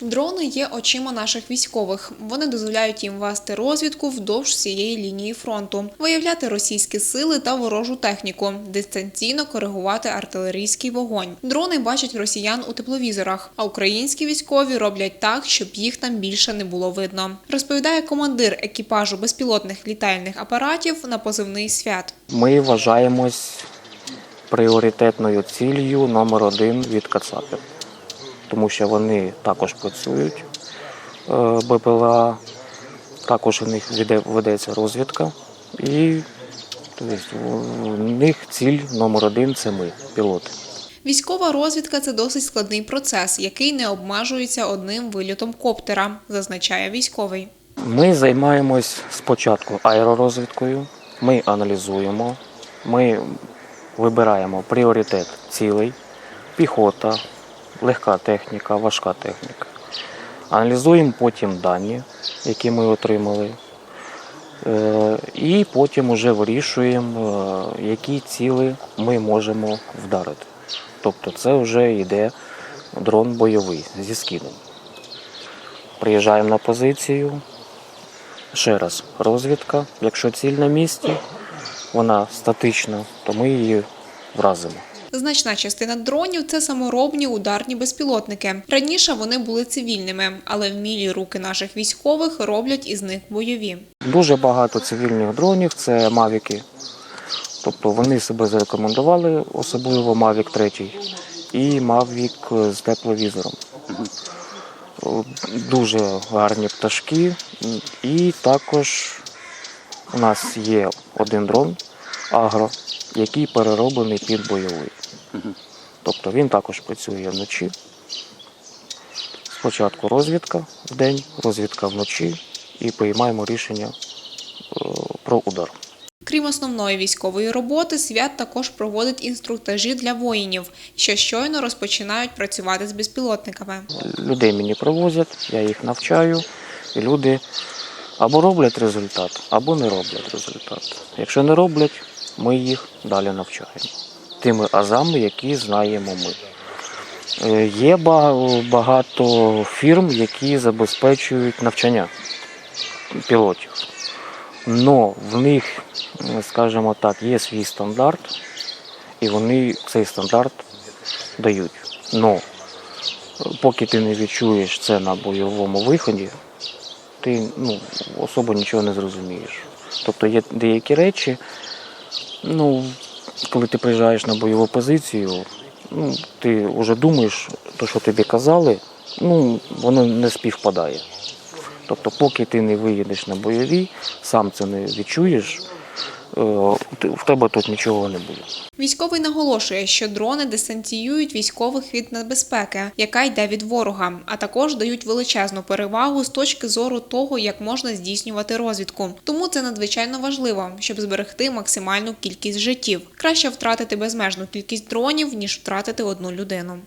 Дрони є очима наших військових. Вони дозволяють їм вести розвідку вздовж всієї лінії фронту, виявляти російські сили та ворожу техніку, дистанційно коригувати артилерійський вогонь. Дрони бачать росіян у тепловізорах, а українські військові роблять так, щоб їх там більше не було видно. Розповідає командир екіпажу безпілотних літальних апаратів на позивний свят. Ми вважаємось пріоритетною ціллю номер один від Кацапів, тому що вони також працюють. Е, БПЛА, також у них ведеться розвідка, і тобто, у- у них ціль номер один це ми, пілоти. Військова розвідка це досить складний процес, який не обмежується одним вильотом коптера, зазначає військовий. Ми займаємось спочатку аеророзвідкою, ми аналізуємо, ми вибираємо пріоритет цілей, піхота, легка техніка, важка техніка. Аналізуємо потім дані, які ми отримали, е, і потім вже вирішуємо, е, які цілі ми можемо вдарити. Тобто це вже йде дрон бойовий зі скидом. Приїжджаємо на позицію, Ще раз, розвідка. Якщо ціль на місці, вона статична, то ми її вразимо. Значна частина дронів це саморобні ударні безпілотники. Раніше вони були цивільними, але вмілі руки наших військових роблять із них бойові. Дуже багато цивільних дронів це мавіки. Тобто вони себе зарекомендували, особливо Mavic 3 і Mavic з тепловізором. Дуже гарні пташки. І також у нас є один дрон агро, який перероблений під бойовий. Тобто він також працює вночі. Спочатку розвідка в день, розвідка вночі і приймаємо рішення е, про удар. Крім основної військової роботи, свят також проводить інструктажі для воїнів, що щойно розпочинають працювати з безпілотниками. Людей мені привозять, я їх навчаю, і люди або роблять результат, або не роблять результат. Якщо не роблять, ми їх далі навчаємо. Тими азами, які знаємо ми. Е, Є багато фірм, які забезпечують навчання пілотів. Но в них, е, скажімо так, є свій стандарт, і вони цей стандарт дають. Но поки ти не відчуєш це на бойовому виході, ти ну, особо нічого не зрозумієш. Тобто є деякі речі, ну, коли ти приїжджаєш на бойову позицію, ну, ти вже думаєш, то, що тобі казали, ну, воно не співпадає. Тобто, поки ти не виїдеш на бойові, сам це не відчуєш, в тебе тут нічого не буде. Військовий наголошує, що дрони дистанціюють військових від небезпеки, яка йде від ворога, а також дають величезну перевагу з точки зору того, як можна здійснювати розвідку. Тому це надзвичайно важливо, щоб зберегти максимальну кількість життів. Краще втратити безмежну кількість дронів ніж втратити одну людину.